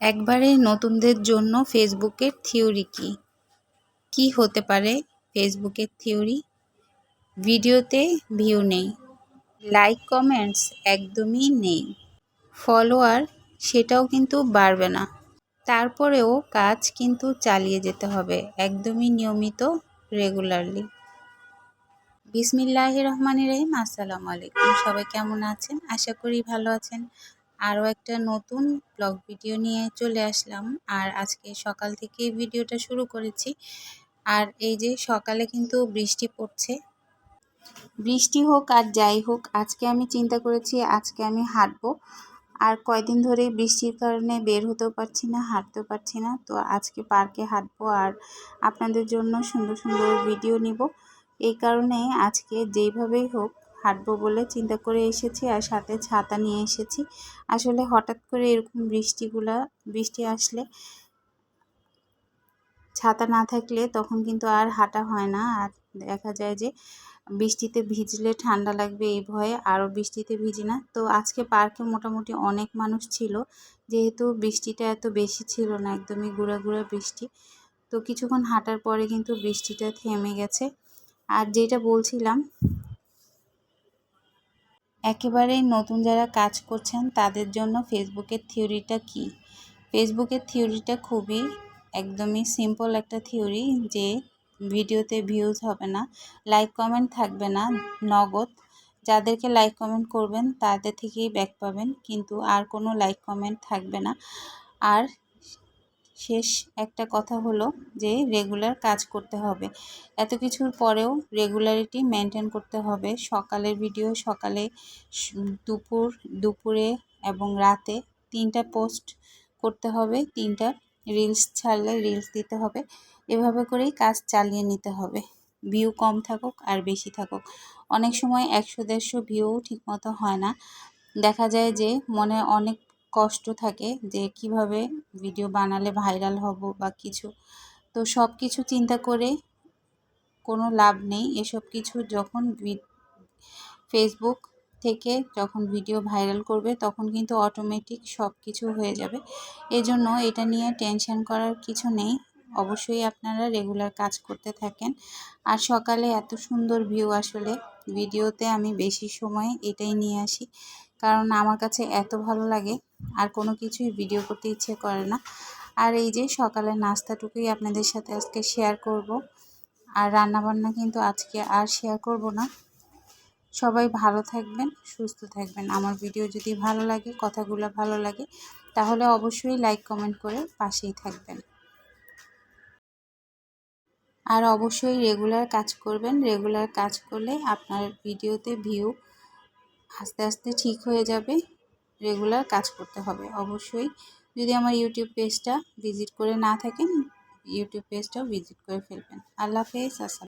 একবারে নতুনদের জন্য ফেসবুকের থিওরি কি? কি হতে পারে ফেসবুকের থিওরি? ভিডিওতে ভিউ নেই, লাইক কমেন্টস একদমই নেই। ফলোয়ার সেটাও কিন্তু বাড়বে না। তারপরেও কাজ কিন্তু চালিয়ে যেতে হবে, একদমই নিয়মিত, রেগুলারলি। বিসমিল্লাহ রহমান রহিম, আসসালামু আলাইকুম। সবাই কেমন আছেন? আশা করি ভালো আছেন। আরও একটা নতুন ব্লগ ভিডিও নিয়ে চলে আসলাম। আর আজকে সকাল থেকে ভিডিওটা শুরু করেছি। আর এই যে সকালে কিন্তু বৃষ্টি পড়ছে। বৃষ্টি হোক আর যাই হোক, আজকে আমি চিন্তা করেছি আজকে আমি হাঁটবো। আর কয়দিন ধরে বৃষ্টির কারণে বের হতেও পারছি না, হাঁটতেও পারছি না। তো আজকে পার্কে হাঁটবো আর আপনাদের জন্য সুন্দর সুন্দর ভিডিও নিব। এই কারণে আজকে যেইভাবেই হোক হাঁটবো বলে চিন্তা করে এসেছি আর সাথে ছাতা নিয়ে এসেছি। আসলে হঠাৎ করে এরকম বৃষ্টিগুলা, বৃষ্টি আসলে ছাতা না থাকলে তখন কিন্তু আর হাঁটা হয় না। আর দেখা যায় যে বৃষ্টিতে ভিজলে ঠান্ডা লাগবে এই ভয়ে, আরও বৃষ্টিতে ভিজি না। তো আজকে পার্কে মোটামুটি অনেক মানুষ ছিল, যেহেতু বৃষ্টিটা এত বেশি ছিল না, একদমই গুঁড়া গুঁড়া বৃষ্টি। তো কিছুক্ষণ হাঁটার পরে কিন্তু বৃষ্টিটা থেমে গেছে। আর যেটা বলছিলাম একেবারেই নতুন যারা কাজ করছেন, তাদের জন্য ফেসবুকের থিওরিটা কি? ফেসবুকের থিওরিটা খুবই একদমই সিম্পল একটা থিওরি যে ভিডিওতে ভিউজ হবে না লাইক কমেন্ট থাকবে না, নগদ। যাদেরকে লাইক কমেন্ট করবেন, তাদের থেকেই ব্যাক পাবেন, কিন্তু আর কোনো লাইক কমেন্ট থাকবে না। আর শেষ একটা কথা হলো যে রেগুলার কাজ করতে হবে। এত কিছুর পরেও রেগুলারিটি মেনটেন করতে হবে। সকালের ভিডিও সকালে দুপুর, দুপুরে এবং রাতে তিনটা পোস্ট করতে হবে, তিনটা রিলস ছাড়লে রিলস দিতে হবে। এভাবে করেই কাজ চালিয়ে নিতে হবে। ভিউ কম থাকুক আর বেশি থাকুক। অনেক সময় একশো দেড়শো ভিউ ঠিকমতো হয় না। দেখা যায় যে মনে অনেক কষ্ট থাকে যে কীভাবে ভিডিও বানালে ভাইরাল হব বা কিছু। তো সব কিছু চিন্তা করে কোনো লাভ নেই। এসব কিছু যখন ফেসবুক থেকে যখন ভিডিও ভাইরাল করবে তখন কিন্তু অটোমেটিক সব কিছু হয়ে যাবে। এজন্য এটা নিয়ে টেনশন করার কিছু নেই। অবশ্যই আপনারা রেগুলার কাজ করতে থাকেন। আর সকালে এত সুন্দর ভিউ আসলে। ভিডিওতে আমি বেশি সময় এটাই নিয়ে আসি। কারণ আমার কাছে এত ভালো লাগে আর কোনো কিছুই ভিডিও করতে ইচ্ছে করে না। আর এই যে সকালের নাস্তাটুকুই আপনাদের সাথে আজকে শেয়ার করব। আর রান্নাবান্না কিন্তু আজকে আর শেয়ার করব না। সবাই ভালো থাকবেন, সুস্থ থাকবেন। আমার ভিডিও যদি ভালো লাগে, কথাগুলো ভালো লাগে, তাহলে অবশ্যই লাইক কমেন্ট করে পাশেই থাকবেন। আর অবশ্যই রেগুলার কাজ করবেন। রেগুলার কাজ করলে আপনার ভিডিওতে ভিউ আস্তে আস্তে ঠিক হয়ে যাবে। রেগুলার কাজ করতে হবে। অবশ্যই যদি আমার ইউটিউব পেজটা ভিজিট করে না থাকেন ইউটিউব পেজটাও ভিজিট করে ফেলবেন। আল্লাহ হাফেজ, আসসালাম